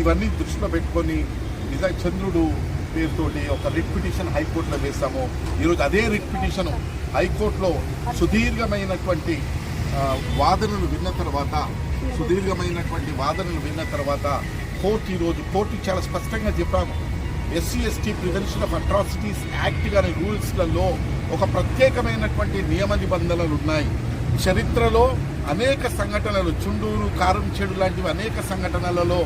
ఇవన్నీ దృష్టిలో పెట్టుకొని నిజ చంద్రుడు పేరుతోటి ఒక రిట్ పిటిషన్ హైకోర్టులో వేశాము. ఈరోజు అదే రిట్ పిటిషన్ హైకోర్టులో సుదీర్ఘమైనటువంటి వాదనలు విన్న తర్వాత సుదీర్ఘమైనటువంటి వాదనలు విన్న తర్వాత కోర్టు ఈరోజు కోర్టు చాలా స్పష్టంగా చెప్పాము. SC ST prevention of atrocities act గారి రూల్స్లలో ఒక ప్రత్యేకమైనటువంటి నియమ నిబంధనలు ఉన్నాయి. చరిత్రలో అనేక సంఘటనలు చుండూరు కారం చెడు లాంటివి అనేక సంఘటనలలో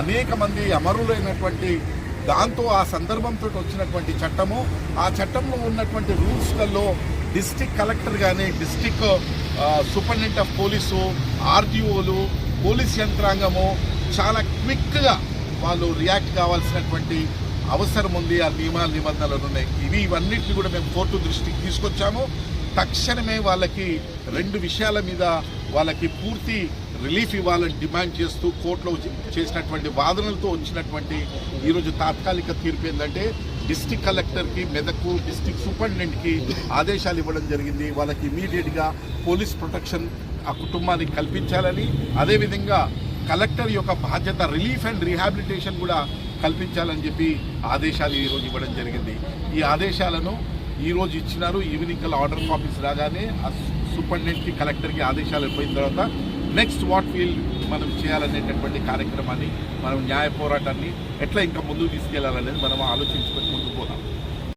అనేక మంది అమరులైనటువంటి దాంతో ఆ సందర్భంతో వచ్చినటువంటి చట్టము ఆ చట్టంలో ఉన్నటువంటి రూల్స్లలో డిస్టిక్ కలెక్టర్ కానీ డిస్టిక్ సూపరింటెండెంట్ ఆఫ్ పోలీసు ఆర్డీఓలు పోలీస్ యంత్రాంగము చాలా క్విక్గా వాళ్ళు రియాక్ట్ కావాల్సినటువంటి అవసరం ఉంది. ఆ నియమాల నిబంధనలు ఉన్నాయి. ఇవి ఇవన్నిటిని కూడా మేము కోర్టు దృష్టికి తీసుకొచ్చాము. తక్షణమే వాళ్ళకి రెండు విషయాల మీద వాళ్ళకి పూర్తి రిలీఫ్ ఇవ్వాలని డిమాండ్ చేస్తూ కోర్టులో చేసినటువంటి వాదనలతో వచ్చినటువంటి ఈరోజు తాత్కాలిక తీర్పు ఏంటంటే డిస్టిక్ కలెక్టర్కి మెదకు డిస్టిక్ సూపరింటెండెంట్కి ఆదేశాలు ఇవ్వడం జరిగింది. వాళ్ళకి ఇమీడియట్గా పోలీస్ ప్రొటెక్షన్ ఆ కుటుంబానికి కల్పించాలని అదేవిధంగా కలెక్టర్ యొక్క బాధ్యత రిలీఫ్ అండ్ రీహాబిలిటేషన్ కూడా కల్పించాలని చెప్పి ఆదేశాలు ఈరోజు ఇవ్వడం జరిగింది. ఈ ఆదేశాలను ఈరోజు ఇచ్చినారు ఈవినింగ్ కల్ ఆర్డర్ కాపీస్ రాగానే సూపరింటెండెంట్కి కలెక్టర్కి ఆదేశాలు అయిపోయిన తర్వాత నెక్స్ట్ వాట్ వీల్ మనం చేయాలనేటటువంటి కార్యక్రమాన్ని మనం న్యాయ పోరాటాన్ని ఎట్లా ఇంకా ముందుకు తీసుకెళ్ళాలనేది మనం ఆలోచించుకొని ముందుకు పోదాం.